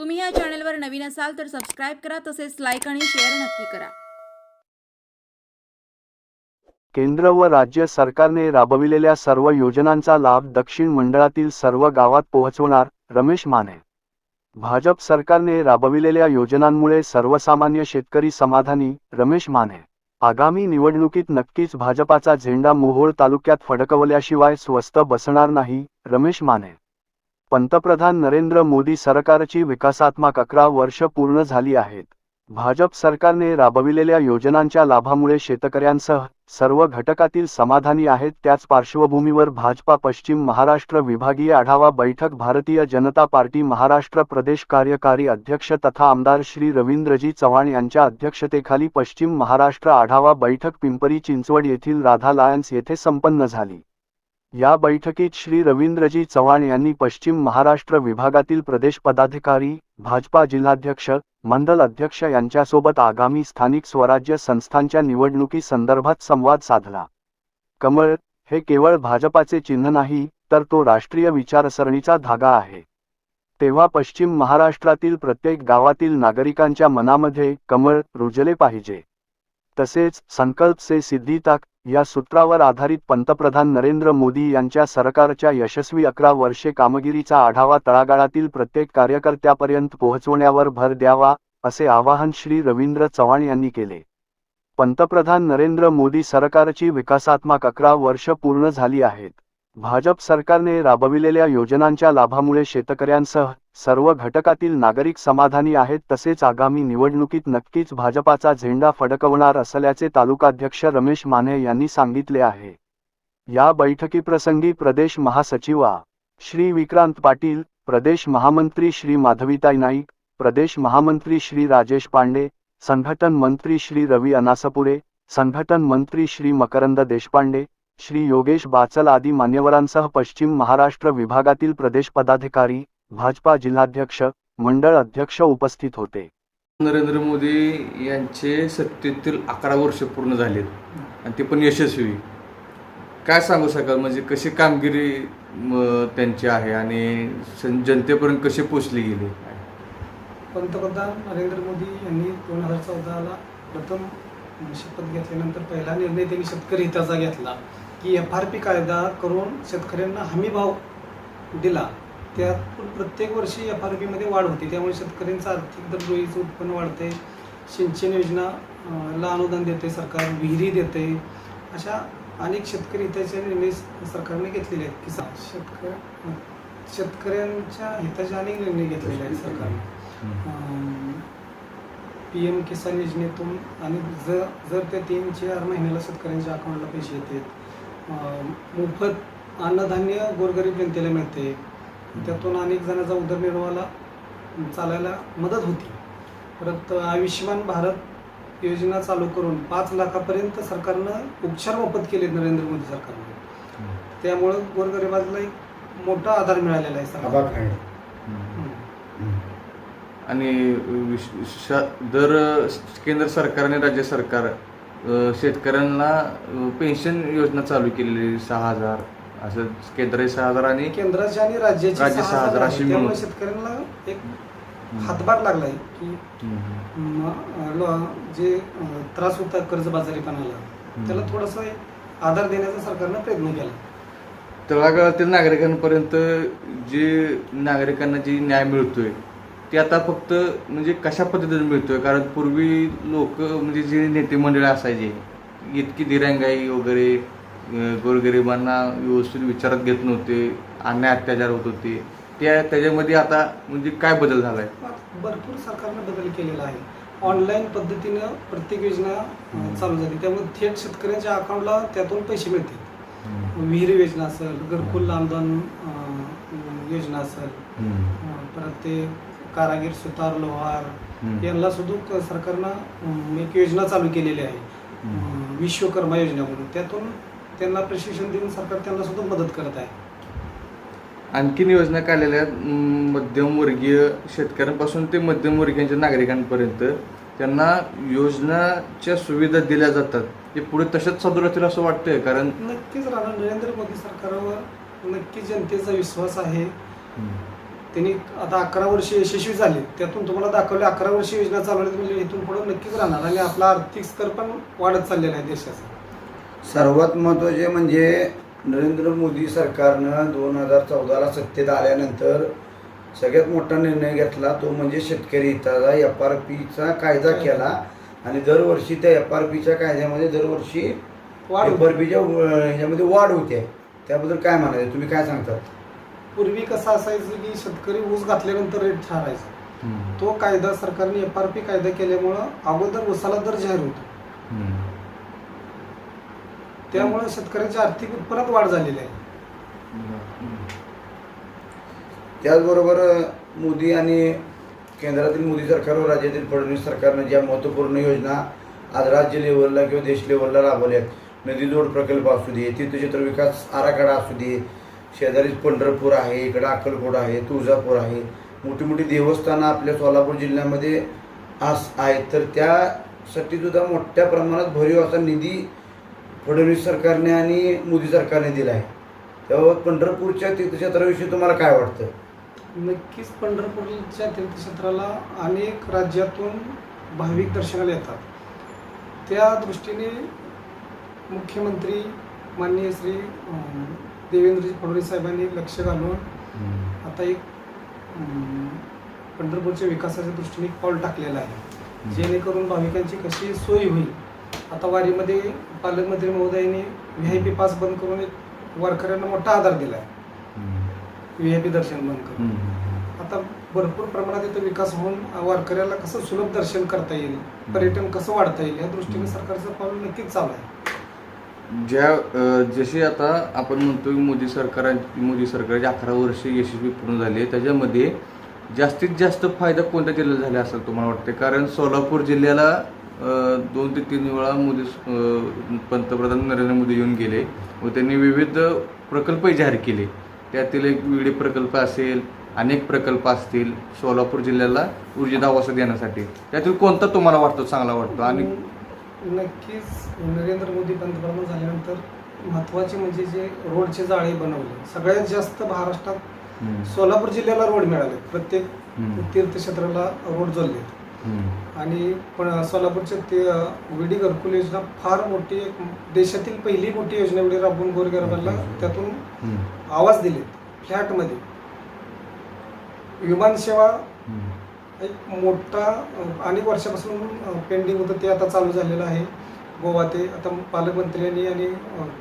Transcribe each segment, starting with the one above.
तुम्ही या चॅनलवर नवीन असाल तर सबस्क्राईब करा तसेच लाईक आणि शेअर नक्की करा. केंद्र व राज्य सरकारने राबविलेल्या सर्व योजनांचा लाभ दक्षिण मंडळातील सर्व गावात पोहोचवणार रमेश माने. भाजप सरकारने राबविलेल्या योजनांमुळे सर्वसामान्य शेतकरी समाधानी रमेश माने. आगामी निवडणुकीत नक्कीच भाजपाचा झेंडा मोहोळ तालुक्यात फडकवल्याशिवाय स्वस्त बसणार नाही रमेश माने. पंतप्रधान नरेंद्र मोदी सरकारची विकासात्मक अकरा वर्ष पूर्ण झाली आहेत. भाजप सरकारने राबविलेल्या योजनांच्या लाभामुळे शेतकऱ्यांसह सर्व घटकातील समाधानी आहेत. त्याच पार्श्वभूमीवर भाजपा पश्चिम महाराष्ट्र विभागीय आढावा बैठक भारतीय जनता पार्टी महाराष्ट्र प्रदेश कार्यकारी अध्यक्ष तथा आमदार श्री रवींद्रजी चव्हाण यांच्या अध्यक्षतेखाली पश्चिम महाराष्ट्र आढावा बैठक पिंपरी चिंचवड येथील राधा लायन्स येथे संपन्न झाली. या बैठकीत श्री रवींद्रजी चव्हाण यांनी पश्चिम महाराष्ट्र विभागातील प्रदेश पदाधिकारी भाजपा जिल्हाध्यक्ष मंडल अध्यक्ष यांच्यासोबत आगामी स्थानिक स्वराज्य संस्थांच्या निवडणुकी संदर्भात संवाद साधला. कमळ हे केवळ भाजपाचे चिन्ह नाही तर तो राष्ट्रीय विचारसरणीचा धागा आहे. तेव्हा पश्चिम महाराष्ट्रातील प्रत्येक गावातील नागरिकांच्या मनामध्ये कमळ रुजले पाहिजे. तसेच संकल्प से सिद्धी तक या सूत्रावर आधारित पंतप्रधान नरेंद्र मोदी यांच्या सरकारच्या यशस्वी अकरा वर्षे कामगिरीचा आढावा तळागाळातील प्रत्येक कार्यकर्त्यापर्यंत पोहोचवण्यावर भर द्यावा असे आवाहन श्री रवींद्र चव्हाण यांनी केले. पंतप्रधान नरेंद्र मोदी सरकारची विकासात्मक अकरा वर्ष पूर्ण झाली आहेत. भाजप सरकारने राबविलेल्या योजनांच्या लाभामुळे शेतकऱ्यांसह सर्व घटकातील नागरिक समाधानी आहेत तसेच आगामी निवडणुकीत नक्कीच भाजपाचा झेंडा फडकवणार असल्याचे तालुकाध्यक्ष रमेश माने यांनी सांगितले आहे. या बैठकीप्रसंगी प्रदेश महासचिवा श्री विक्रांत पाटील प्रदेश महामंत्री श्री माधवीताई नाईक प्रदेश महामंत्री श्री राजेश पांडे संघटन मंत्री श्री रवी अनासपुरे संघटन मंत्री श्री मकरंद देशपांडे श्री योगेश बाचल आदी मान्यवरांसह पश्चिम महाराष्ट्र विभागातील प्रदेश पदाधिकारी भाजपा जिल्हाध्यक्ष मंडळ अध्यक्ष उपस्थित होते. नरेंद्र मोदी यांचे सत्तेतील अकरा वर्ष पूर्ण झालेत. आणि ते पण यशस्वी. काय सांगू शकाल? म्हणजे कशी कामगिरी त्यांची आहे आणि जनतेपर्यंत कशी पोचली गेली? पंतप्रधान नरेंद्र मोदी यांनी दोन हजार चौदाला प्रथम शपथ घेतल्यानंतर पहिला निर्णय त्यांनी शेतकरी हिताचा घेतला. की एफ आर पी कायदा करून शेतकऱ्यांना हमी भाव दिला त्यातून प्रत्येक वर्षी एफ आर पीमध्ये वाढ होते. त्यामुळे शेतकऱ्यांचं आर्थिक दरडोईचं उत्पन्न वाढते सिंचन योजना ला अनुदान देते सरकार विहिरी देते अशा अनेक शेतकरी हिताचे निर्णय सरकारने घेतलेले आहेत. किसान शेतकरी शेतकऱ्यांच्या हिताचे अनेक निर्णय घेतलेले आहेत सरकारने. पी एम किसान योजनेतून आणि जर जर त्या तीन चार महिन्याला शेतकऱ्यांच्या अकाउंटला पैसे येतात मोफत अन्नधान्य गोरगरीब जनतेला मिळते. त्यातून अनेक जणांचा उदरनिर्वाहाला चालायला मदत होती. परत आयुष्यमान भारत योजना चालू करून पाच लाखापर्यंत सरकारनं उपचार मोफत केले नरेंद्र मोदी सरकारने. त्यामुळं गोरगरिबाला एक मोठा आधार मिळालेला आहे सरकार आणि विश- दर केंद्र सरकारने राज्य सरकार शेतकऱ्यांना पेन्शन योजना चालू केलेली सहा हजार असं केंद्र सहा हजार आणि केंद्राची आणि राज्याची राज्य सहा हजार अशी. त्यामुळे मिळून. शेतकऱ्यांना एक हातभार लागलाय की हम्म. म- ल- जे अं, त्रास होता कर्जबाजारीपणाला त्याला थोडासा एक आधार देण्याचा सरकारनं प्रयत्न केला तळागाळातील नागरिकांपर्यंत जे नागरिकांना जी न्याय मिळतोय ते आता फक्त म्हणजे कशा पद्धतीने मिळतोय? कारण पूर्वी लोक म्हणजे जे नेते मंडळी असायचे इतकी दिरंगाई वगैरे गोरगरिबांना व्यवस्थित विचारात घेत नव्हते अन्याय अत्याचार होत होते. त्या त्याच्यामध्ये आता म्हणजे काय बदल झालाय? भरपूर सरकारनं बदल केलेला आहे. ऑनलाईन पद्धतीनं प्रत्येक योजना चालू झाली. त्यामुळे थेट शेतकऱ्यांच्या अकाउंटला त्यातून पैसे मिळतील. विहिरी योजना असेल घरकुल अं, योजना असेल परत ते कारागीर सुतार लोहार. यांना सुद्धा सरकारनं एक योजना चालू केलेली आहे. विश्वकर्मा योजना म्हणून. त्यातून त्यांना प्रशिक्षण देऊन सरकार त्यांना सुद्धा मदत करत आहे. आणखीन योजना काढलेल्या आहेत मध्यमवर्गीय शेतकऱ्यांपासून ते मध्यमवर्गीयांच्या नागरिकांपर्यंत त्यांना योजनाच्या सुविधा दिल्या जातात. ते पुढे तशाच चालू राहतील असं वाटतंय? कारण नक्कीच राहणार नरेंद्र मोदी सरकारवर नक्की जनतेचा विश्वास आहे. त्यांनी आता अकरा वर्ष यशस्वी झाले. त्यातून तुम्हाला दाखवले अकरा वर्ष योजना चालवल्या म्हणजे इथून पुढे नक्कीच राहणार आणि आपला आर्थिक स्तर पण वाढत चाललेला आहे देशाचा. सर्वात महत्त्वाचे म्हणजे नरेंद्र मोदी सरकारनं दोन हजार चौदाला सत्तेत आल्यानंतर सगळ्यात मोठा निर्णय घेतला तो म्हणजे शेतकरी हिताचा एफ आर पीचा कायदा केला आणि दरवर्षी त्या एफ आर पीच्या कायद्यामध्ये दरवर्षी वाढ एफ आर पीच्या ह्याच्यामध्ये वाढ होते. त्याबद्दल काय म्हणायचं? तुम्ही काय सांगता? पूर्वी कसं असायचं की शेतकरी ऊस घातल्यानंतर रेट ठरायचा. तो कायदा सरकारने एफ आर पी कायदा केल्यामुळं अगोदर ऊसाला दर जाहीर होतो. त्यामुळे शेतकऱ्यांच्या आर्थिक उत्पन्नात वाढ झालेली आहे. त्याचबरोबर मोदी आणि केंद्रातील मोदी सरकार व राज्यातील फडणवीस सरकारनं ज्या महत्त्वपूर्ण योजना आज राज्य लेवलला किंवा देश लेवलला राबवल्या आहेत नदी जोड प्रकल्प असू दे तीर्थक्षेत्र विकास आराखडा असू दे शेजारीच पंढरपूर आहे इकडं अक्कलकोट आहे तुळजापूर आहे. मोठी मोठी देवस्थानं आपल्या सोलापूर जिल्ह्यामध्ये आस आहेत. तर त्यासाठी सुद्धा मोठ्या प्रमाणात भरीव असा निधी फडणवीस सरकारने आणि मोदी सरकारने दिला आहे. तेव्हा पंढरपूरच्या तीर्थक्षेत्राविषयी तुम्हाला काय वाटतं? नक्कीच पंढरपूरच्या तीर्थक्षेत्राला अनेक राज्यातून भाविक दर्शनाला येतात. त्या दृष्टीने मुख्यमंत्री माननीय श्री देवेंद्रजी फडणवीस साहेबांनी लक्ष घालून आता एक पंढरपूरच्या विकासाच्या दृष्टीने एक पाऊल टाकलेलं आहे. जेणेकरून भाविकांची कशी सोय होईल. आता वारीमध्ये पालकमंत्री महोदयांनी व्ही आय पी पास बंद करून एक वारकऱ्यांना मोठा आधार दिला आहे व्ही आय पी दर्शन बंद करून. आता भरपूर प्रमाणात इथं विकास होऊन वारकऱ्याला कसं सुलभ दर्शन करता येईल पर्यटन कसं वाढता येईल या दृष्टीने सरकारचं पाऊल नक्कीच चालू आहे. ज्या जशी आता आपण म्हणतो की मोदी सरकार मोदी सरकारचे अकरा वर्ष यशस्वी पूर्ण झाले त्याच्यामध्ये जास्तीत जास्त फायदा कोणत्या जिल्ह्याला झाला असेल तुम्हाला वाटते कारण सोलापूर जिल्ह्याला दोन ते तीन वेळा मोदी पंतप्रधान नरेंद्र मोदी येऊन गेले व त्यांनी विविध प्रकल्पही जाहीर केले. त्यातील एक विडी प्रकल्प असेल अनेक प्रकल्प असतील सोलापूर जिल्ह्याला ऊर्जित आवास देण्यासाठी. त्यातील कोणता तुम्हाला वाटतो चांगला वाटतो? आणि नक्कीच नरेंद्र मोदी पंतप्रधान झाल्यानंतर महत्त्वाचे म्हणजे जे रोडचे जाळे बनवले. सगळ्यात जास्त महाराष्ट्रात सोलापूर जिल्ह्याला रोड मिळाले. प्रत्येक तीर्थक्षेत्राला रोड जोडले. आणि पण सोलापूरच्या ते विडी घरकुल योजना फार मोठी एक देशातील पहिली मोठी योजना एवढी राबवून गोरगरबाला त्यातून आवाज दिले फ्लॅटमध्ये. विमानसेवा. एक मोठा अनेक वर्षापासून पेंडिंग होतं ते आता चालू झालेलं आहे. गोवा ते आता पालकमंत्र्यांनी आणि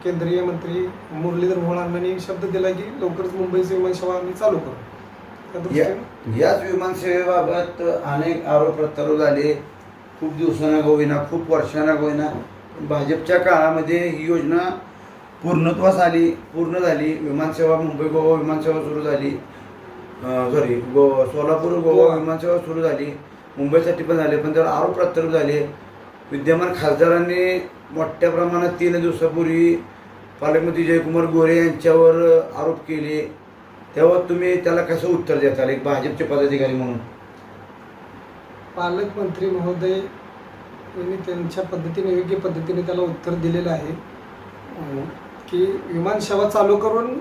केंद्रीय मंत्री मुरलीधर मोहोळांनी शब्द दिला की लवकरच मुंबईची विमानसेवा आम्ही चालू करू. याच विमानसेवेबाबत अनेक आरोप प्रत्यारोप झाले. खूप दिवसांना होईना खूप वर्षांना होईना भाजपच्या काळामध्ये ही योजना पूर्णत्वास आली पूर्ण झाली. विमानसेवा मुंबई गोवा विमानसेवा सुरू झाली. Sorry go Solapur Goa Goa. विमानसेवा सुरू झाली. मुंबईसाठी पण झाले पण त्यावर आरोप प्रत्यारोप झाले. विद्यमान खासदारांनी मोठ्या प्रमाणात तीन दिवसापूर्वी पालकमंत्री जयकुमार गोरे यांच्यावर आरोप केले. तेव्हा तुम्ही त्याला कसं उत्तर देताल? एक भाजपचे पदाधिकारी म्हणून. पालकमंत्री महोदय यांनी त्यांच्या पद्धतीने योग्य पद्धतीने त्याला उत्तर दिलेलं आहे. की विमानसेवा चालू करून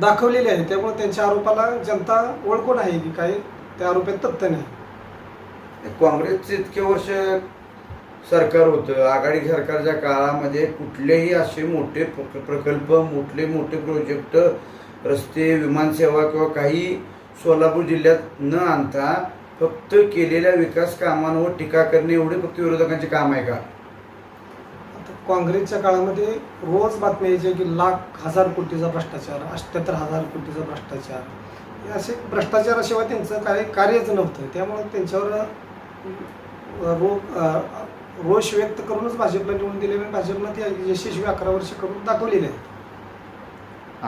दाखवलेली आहे. त्यामुळे त्यांच्या आरोपाला जनता ओळखून आहे की काही त्या आरोपात तथ्य नाही. काँग्रेसचे इतके वर्ष सरकार होतं. आघाडी सरकारच्या काळामध्ये कुठलेही असे मोठे प्र- प्रकल्प मोठे मोठे प्रोजेक्ट रस्ते विमानसेवा किंवा काही सोलापूर जिल्ह्यात न आणता फक्त केलेल्या विकास कामांवर टीका करणे एवढे फक्त विरोधकांचे काम आहे का? काँग्रेसच्या काळामध्ये रोज बातम्या यायच्या की लाख हजार कोटीचा भ्रष्टाचार अठ्ठ्याहत्तर हजार कोटीचा भ्रष्टाचार. हे असे भ्रष्टाचाराशिवाय त्यांचं काय कार्यच नव्हतं. त्यामुळे त्यांच्यावर रो रोष व्यक्त करूनच भाजपला निवडून दिले आणि भाजपनं ते यशस्वी अकरा वर्ष करून दाखवलेले आहे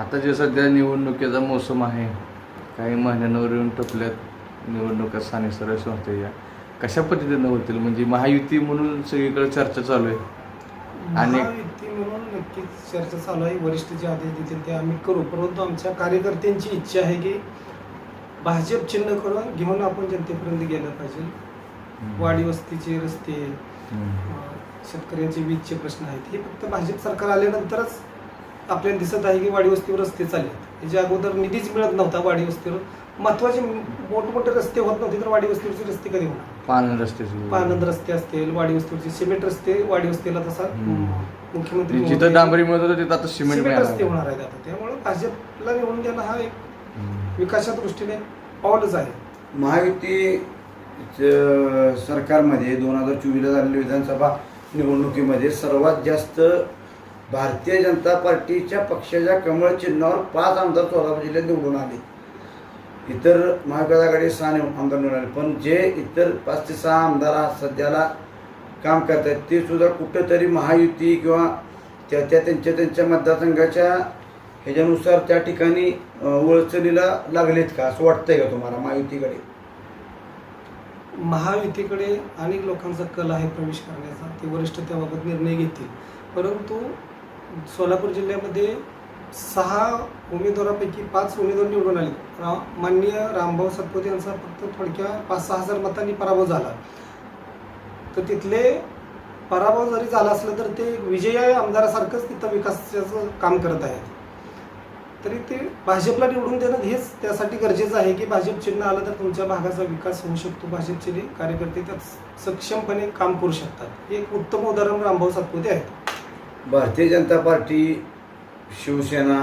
आता जे सध्या निवडणुकीचा मोसम आहे काही महिन्यांवर येऊन टपल्यात निवडणुका स्थानिक स्वराज्य संस्थेच्या. कशा पद्धतीनं होतील? म्हणजे महायुती म्हणून सगळीकडे चर्चा चालू आहे. आणि- महायुती म्हणून नक्कीच चर्चा चालू आहे. वरिष्ठ जे आदेश देतील ते आम्ही करू. परंतु आमच्या कार्यकर्त्यांची इच्छा आहे की भाजप चिन्ह करून घेऊन आपण जनतेपर्यंत गेलं पाहिजे. वाडी वस्तीचे रस्ते शेतकऱ्यांचे वीजचे प्रश्न आहेत. हे फक्त भाजप सरकार आल्यानंतरच आपल्याला दिसत आहे की वाडी वस्तीवर रस्ते चालले ह्याच्या अगोदर निधीच मिळत नव्हता वाडी वस्तीवर. महत्त्वाचे मोठमोठे रस्ते होत नव्हते तर वाडी वस्तीवरचे रस्ते कधी होणार? पानंद रस्त्याची पानंद रस्ते असतील वाडी वस्तीवरचे सिमेंट रस्ते वाडी वस्तीला तसा हम्म. मुख्यमंत्री जिथं महोदय- डांबरी मिळत होतं तिथं आता सिमेंट सिमेंट मिळालं रस्ते होणार आहेत आता. त्यामुळे भाजपला निवडून देणं हा एक हम्म. विकासाच्या दृष्टीने पाऊलच आहे. महायुती च- सरकारमध्ये दोन हजार चोवीसला झालेल्या विधानसभा निवडणुकीमध्ये सर्वात जास्त भारतीय जनता पार्टीच्या पक्षाच्या कमळ चिन्हावर पाच आमदार सोलापूर जिल्ह्यात निवडून आले. इतर महाविकास आघाडी सहा निव- आमदार निवडून आले. पण जे इतर पाच ते सहा आमदार सध्याला काम करत आहेत ते सुद्धा कुठंतरी महायुती किंवा त्या त्या त्यांच्या त्यांच्या मतदारसंघाच्या ह्याच्यानुसार त्या ठिकाणी अं, वळचणीला लागलेत का? असं वाटतंय का तुम्हाला महायुतीकडे? महायुतीकडे अनेक लोकांचा कल आहे प्रवेश करण्याचा. ते वरिष्ठ त्याबाबत निर्णय घेतील. परंतु सोलापूर जिल्ह्यामध्ये सहा उमेदवारापैकी पाच उमेदवार निवडून आले. रा माननीय रामभाऊ सातपुते यांचा फक्त थोडक्या पाच सहा हजार मतांनी पराभव झाला. तर तिथले पराभव जरी झाला असलं तर ते विजय आमदारासारखंच तिथं विकासाचं काम करत आहेत. तरी ते भाजपला निवडून देणं हेच त्यासाठी गरजेचं आहे की भाजप चिन्ह आलं तर तुमच्या भागाचा विकास होऊ शकतो. भाजपचे कार्यकर्ते त्यात सक्षमपणे काम करू शकतात. हे एक उत्तम उदाहरण रामभाऊ सातपुते आहेत. भारतीय जनता पार्टी शिवसेना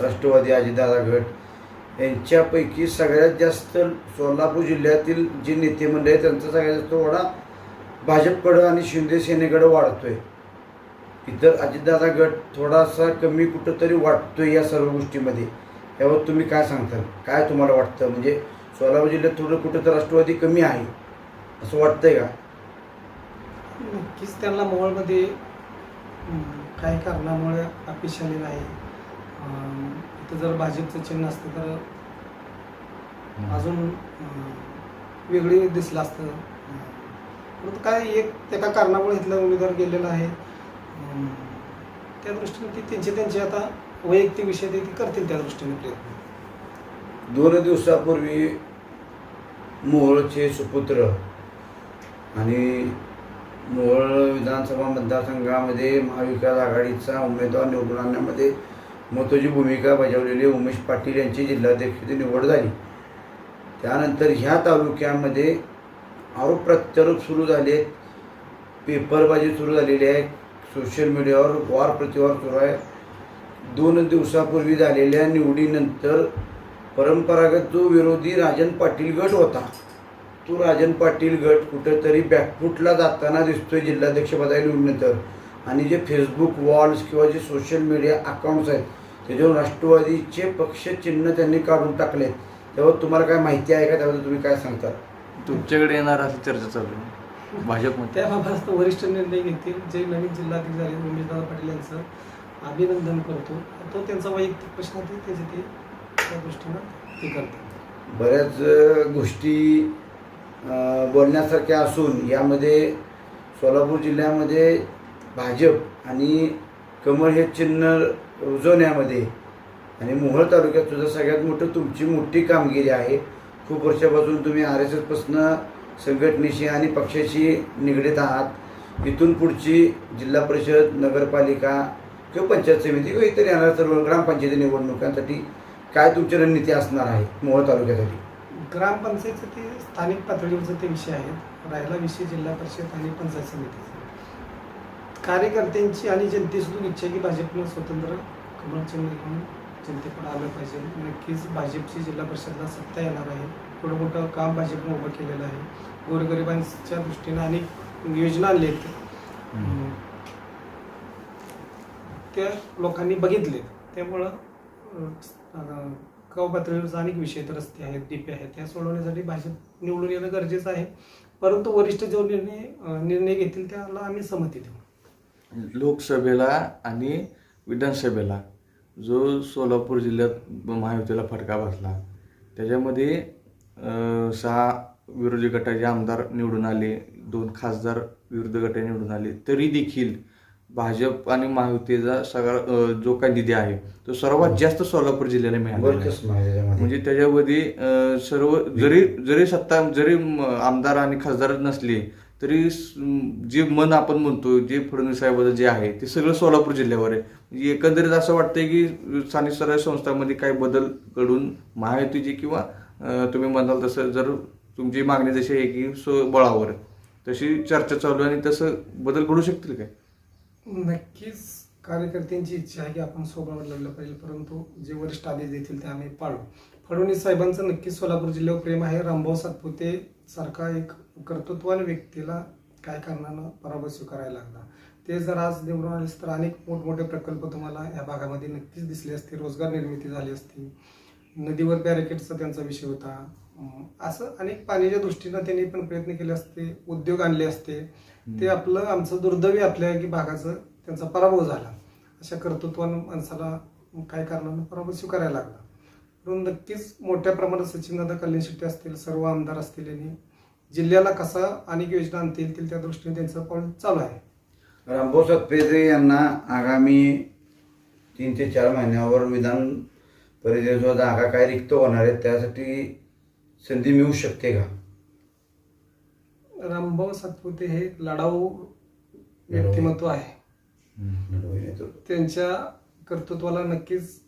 राष्ट्रवादी अजितदादा गट यांच्यापैकी सगळ्यात जास्त सोलापूर जिल्ह्यातील जे नेते मंडळी आहे त्यांचा सगळ्यात जास्त ओढा भाजपकडं आणि शिंदे सेनेकडं वाढतोय. इतर अजितदादा गट थोडासा कमी कुठंतरी वाटतोय या सर्व गोष्टीमध्ये. यावर तुम्ही काय सांगताल? काय तुम्हाला वाटतं? म्हणजे सोलापूर जिल्ह्यात थोडं कुठं तर राष्ट्रवादी कमी आहे असं वाटतंय का? नक्कीच त्यांना मोहोळमध्ये काही कारणामुळे अपयश आलेलं आहे. अं, इथं जर भाजपचं चिन्ह असतं तर अजून वेगळी दिसलं असतं. परंतु काय एक एका कारणामुळे इथला उमेदवार गेलेला आहे. त्या दृष्टीने ती त्यांचे त्यांचे आता वैयक्तिक विषय ते ते करतील त्या दृष्टीने प्रयत्न. दोन दिवसापूर्वी मोहोळचे सुपुत्र आणि मोहोळ विधानसभा मतदारसंघामध्ये महाविकास आघाडीचा उमेदवार निवडून आणण्यामध्ये महत्त्वाची भूमिका बजावलेली उमेश पाटील यांची जिल्हाध्यक्षाची निवड झाली. त्यानंतर ह्या तालुक्यामध्ये आरोप प्रत्यारोप सुरू झाले आहेत. पेपरबाजी सुरू झालेली आहे. सोशल मीडियावर वार प्रतिवार सुरू आहे. दोन दिवसापूर्वी झालेल्या निवडीनंतर परंपरागत जो विरोधी राजन पाटील गट होता तो राजन पाटील गट कुठेतरी बॅकफूटला जाताना दिसतोय जिल्हाध्यक्षपदाला निवडीनंतर आणि जे फेसबुक वॉल्स किंवा जे सोशल मीडिया अकाउंट्स आहेत त्याच्यावर राष्ट्रवादीचे पक्ष चिन्ह त्यांनी काढून टाकलेत त्यावर तुम्हाला काय माहिती आहे का? त्याबद्दल तुम्ही काय सांगता? तुमच्याकडे येणार अशी चर्चा चालू आहे. भाजपमध्ये त्याबाबत वरिष्ठ निर्णय घेतील. जे नवीन जिल्हाधिकारी झाले उमेशदादा पाटील यांचं अभिनंदन करतो. तो त्यांचा वैयक्तिक प्रश्न आहे त्याचे ते त्या दृष्टीनं ते करतात. बऱ्याच गोष्टी बोलण्यासारख्या असून यामध्ये सोलापूर जिल्ह्यामध्ये भाजप आणि कमळ हे चिन्ह रुजवण्यामध्ये आणि मोहोळ तालुक्यात सुद्धा सगळ्यात मोठं तुमची मोठी कामगिरी आहे. खूप वर्षापासून तुम्ही आर एस एसपासनं संघटनेशी आणि पक्षाशी निगडीत आहात. इथून पुढची जिल्हा परिषद नगरपालिका किंवा पंचायत समिती किंवा इतर येणाऱ्या सर्व ग्रामपंचायती निवडणुकांसाठी काय तुमची रणनीती असणार आहे मोहोळ तालुक्यासाठी? ग्रामपंचायतचं ते स्थानिक पातळीवरचं ते विषय आहेत. राहिला विषय जिल्हा परिषद आणि पंचायत समितीचा कार्यकर्त्यांची आणि जनतेसुद्धा इच्छा की भाजपनं स्वतंत्र कमळ चिन्ह घेऊन जनतेकडे आलं पाहिजे. नक्कीच भाजपची जिल्हा परिषदला सत्ता येणार आहे. थोडं मोठं काम भाजपनं उभं केलेलं आहे. गोरगरिबांच्या दृष्टीनं अनेक योजना आणल्या. त्या लोकांनी बघितले त्यामुळं अं, गाव अनेक विषय तर रस्ते आहेत टिपे आहेत त्या सोडवण्यासाठी भाजप निवडून येणं गरजेचं आहे. परंतु वरिष्ठ जो निर्णय निर्णय घेतील त्याला आम्ही सहमती देऊ. लोकसभेला आणि विधानसभेला जो सोलापूर जिल्ह्यात महायुतीला फटका बसला त्याच्यामध्ये सहा विरोधी गटाचे आमदार निवडून आले दोन खासदार विरोधी गटाने निवडून आले तरी देखील भाजप आणि महायुतीचा सगळा जो काही निधी आहे तो सर्वात जास्त सोलापूर जिल्ह्याला मिळाला. म्हणजे त्याच्यामध्ये सर्व जरी जरी सत्ता जरी आमदार आणि खासदार नसले तरी जे मन आपण म्हणतो जे फडणवीस साहेबांचं जे आहे ते सगळं सोलापूर जिल्ह्यावर आहे. म्हणजे एकंदरीत असं वाटतंय की स्थानिक स्वराज्य संस्थांमध्ये काही बदल घडून महायुतीची किंवा तुम्ही म्हणाल तसं जर तुमची मागणी जशी आहे की सो बळावर तशी चर्चा चालू आहे आणि तसं बदल घडू शकतील काय? नक्कीच कार्यकर्त्यांची इच्छा आहे की आपण सोबत लढलं पाहिजे परंतु जे वरिष्ठ आदेश देतील ते आम्ही पाळू. फडणवीस साहेबांचं नक्कीच सोलापूर जिल्ह्यावर प्रेम आहे. रामभाऊ सातपुते सारखा एक कर्तृत्वान व्यक्तीला काय कारणानं पराभव स्वीकारायला लागला. ते जर आज निवडून आले तर अनेक मोठमोठे प्रकल्प तुम्हाला या भागामध्ये नक्कीच दिसले असते रोजगार निर्मिती झाली असती. नदीवर बॅरिकेडचा त्यांचा विषय होता. असं अनेक पाण्याच्या दृष्टीनं त्यांनी पण प्रयत्न केले असते उद्योग आणले असते. ते आपलं आमचं दुर्दैवी आपल्या की भागाचं त्यांचा पराभव झाला. अशा कर्तृत्वानं माणसाला काय कारणानं पराभव स्वीकारायला लागला. म्हणून नक्कीच मोठ्या प्रमाणात सचिनदादा कल्याण शेट्टी असतील सर्व आमदार असतील यांनी जिल्ह्याला कसा अनेक योजना आणता येतील त्या दृष्टीने त्यांचं पाऊल चालू आहे. रामभाऊ सातपुते यांना आगामी तीन ते चार महिन्यावर विधान परिषदेचा जागा काय रिक्त होणार आहे त्यासाठी संधी मिळू शकते का? रामभाऊ सातपुते हे लढाऊ व्यक्तिमत्व आहे. त्यांच्या कर्तृत्वाला नक्कीच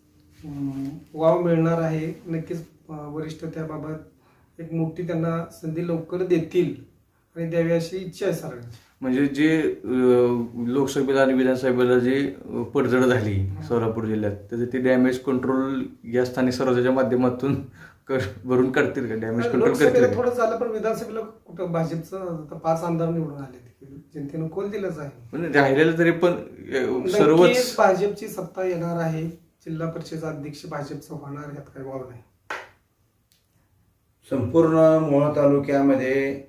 वाव मिळणार आहे. नक्कीच वरिष्ठ त्याबाबत एक मोठी त्यांना संधी लवकर देतील. आणि द्यावी अशी इच्छा आहे सरांची म्हणजे जे लोकसभेला आणि विधानसभेला जे पडझड झाली सोलापूर जिल्ह्यात त्याचं ते डॅमेज कंट्रोल या स्थानिक स्वराज्याच्या माध्यमातून भरून करतील का? डॅमेज कंट्रोल करतील? थोडं झालं पण विधानसभेला कुठं भाजपचं पाच आमदार निवडून आले जनतेनं कोल दिलंच आहे. म्हणजे राहिलेलं तरी पण सर्वच भाजपची सत्ता येणार आहे. जिल्हा परिषद अध्यक्ष भाजपचं होणार यात काही वाव नाही. संपूर्ण मोहोळ तालुक्यामध्ये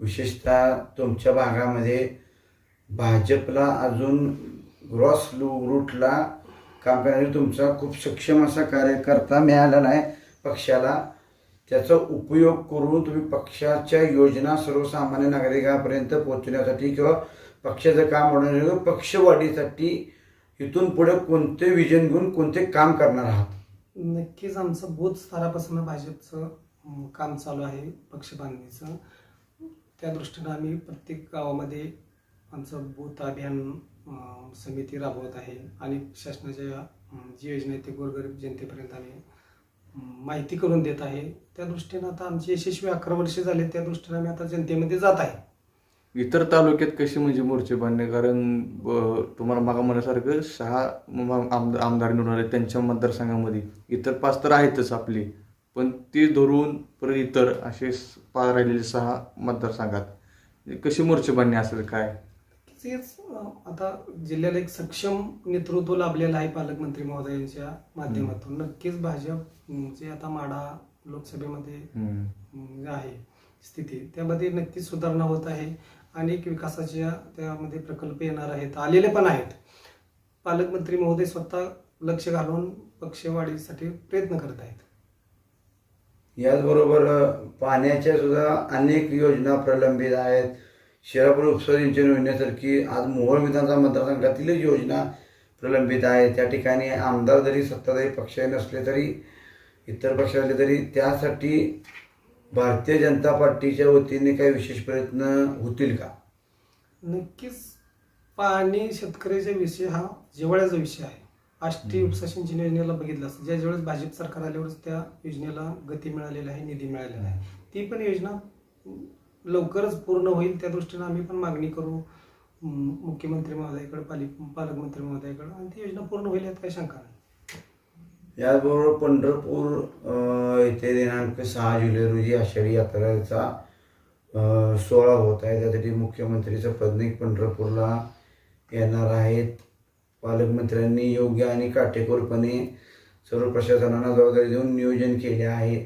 विशेषतः तुमच्या भागामध्ये भाजपला अजून ग्रॉस रूटला काम करणारे तुमचा खूप सक्षम असा कार्यकर्ता मिळालेला आहे. पक्षाला त्याचा उपयोग करून तुम्ही पक्षाच्या योजना सर्वसामान्य नागरिकांपर्यंत पोहोचण्यासाठी किंवा पक्षाचं काम होण्यासाठी पक्षवाढीसाठी इथून पुढे कोणते विजन घेऊन कोणते काम करणार आहात? नक्कीच आमचं बूथ स्तरापासून भाजपचं काम चालू आहे पक्ष बांधणीचं. त्या दृष्टीनं आम्ही प्रत्येक गावामध्ये आमचं बूथ अभियान समिती राबवत आहे आणि शासनाच्या जी योजना आहे ते गोरगरीब जनतेपर्यंत आम्ही माहिती करून देत आहे. त्या दृष्टीनं आता आमची यशस्वी अकरा वर्षे झाले त्या दृष्टीनं आम्ही आता जनतेमध्ये जात आहे. इतर तालुक्यात कशी म्हणजे मोर्चे बांधणे? कारण अं, तुम्हाला मागा म्हणण्यासारखं सहा म- आमदार आमदार निवडून आले त्यांच्या मतदारसंघामध्ये. इतर पाच तर आहेतच आपली. पण ती धरून परत इतर असे स- पा राहिलेले सहा मतदारसंघात. म्हणजे कशी मोर्चे बांधणे असेल काय? तेच आता जिल्ह्याला एक सक्षम नेतृत्व लाभलेलं आहे पालकमंत्री महोदयांच्या माध्यमातून. नक्कीच भाजप अं, जे आता माढा लोकसभेमध्ये आहे स्थिती त्यामध्ये नक्कीच सुधारणा होत आहे. अनेक विकासाच्या त्यामध्ये प्रकल्प येणार आहेत आलेले पण आहेत. पालकमंत्री महोदय स्वतः लक्ष घालून पक्षवाढीसाठी प्रयत्न करत आहेत. याचबरोबर पाण्याच्या सुद्धा अनेक योजना प्रलंबित आहेत. शिरापूर उपसा सिंचन योजनेसारखी आज मोहोळ विधानसभा मतदारसंघातीलच योजना प्रलंबित आहे. त्या ठिकाणी आमदार जरी सत्ताधारी पक्ष नसले तरी इतर पक्ष असले तरी त्यासाठी भारतीय जनता पार्टीच्या वतीने काही विशेष प्रयत्न होतील का? नक्कीच. पाणी शेतकऱ्याचा विषय हा जिव्हाळ्याचा विषय आहे. आष्टी उपसा सिंचन योजनेला बघितलं असतं. ज्या ज्यावेळेस भाजप सरकार आल्यावरच त्या योजनेला गती मिळालेली आहे निधी मिळालेला आहे. ती पण योजना लवकरच पूर्ण होईल त्या दृष्टीनं आम्ही पण मागणी करू मुख्यमंत्री महोदयाकडे पालिक पालकमंत्री महोदयाकडे. आणि ती योजना पूर्ण होईल यात काही शंका नाही. याचबरोबर पंढरपूर येथे दिनांक सहा जुलै रोजी आषाढी यात्रेचा सोहळा होत आहे. त्यासाठी मुख्यमंत्रीचं सपत्नीक पंढरपूरला येणार आहेत. पालकमंत्र्यांनी योग्य आणि काटेकोरपणे सर्व प्रशासनाला जबाबदारी देऊन नियोजन केले आहे.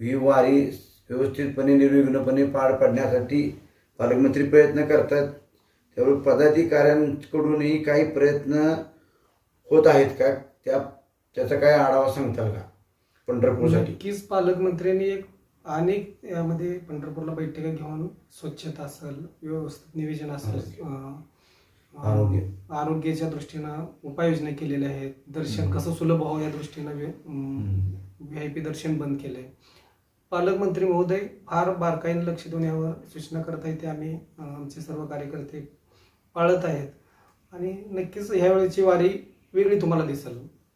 ही वारी व्यवस्थितपणे निर्विघ्नपणे पार पाडण्यासाठी पालकमंत्री प्रयत्न करतात. त्यावर पदाधिकाऱ्यांकडूनही काही प्रयत्न होत आहेत का? त्या त्याचा काय आढावा सांगताल का पंढरपूरसाठी? नक्कीच पालकमंत्र्यांनी एक अनेक यामध्ये पंढरपूरला बैठका घेऊन स्वच्छता असेल व्यवस्थित नियोजन असेल आरोग्य. आरोग्याच्या दृष्टीनं उपाययोजना केलेल्या आहेत. दर्शन कसं सुलभ व्हावं या दृष्टीनं व्ही आय पी दर्शन बंद केलंय. पालकमंत्री महोदय फार बारकाईने लक्ष देऊन यावर सूचना करत येते आम्ही आमचे सर्व कार्यकर्ते पाळत आहेत. आणि नक्कीच ह्या वेळेची वारी वेगळी तुम्हाला दिसेल.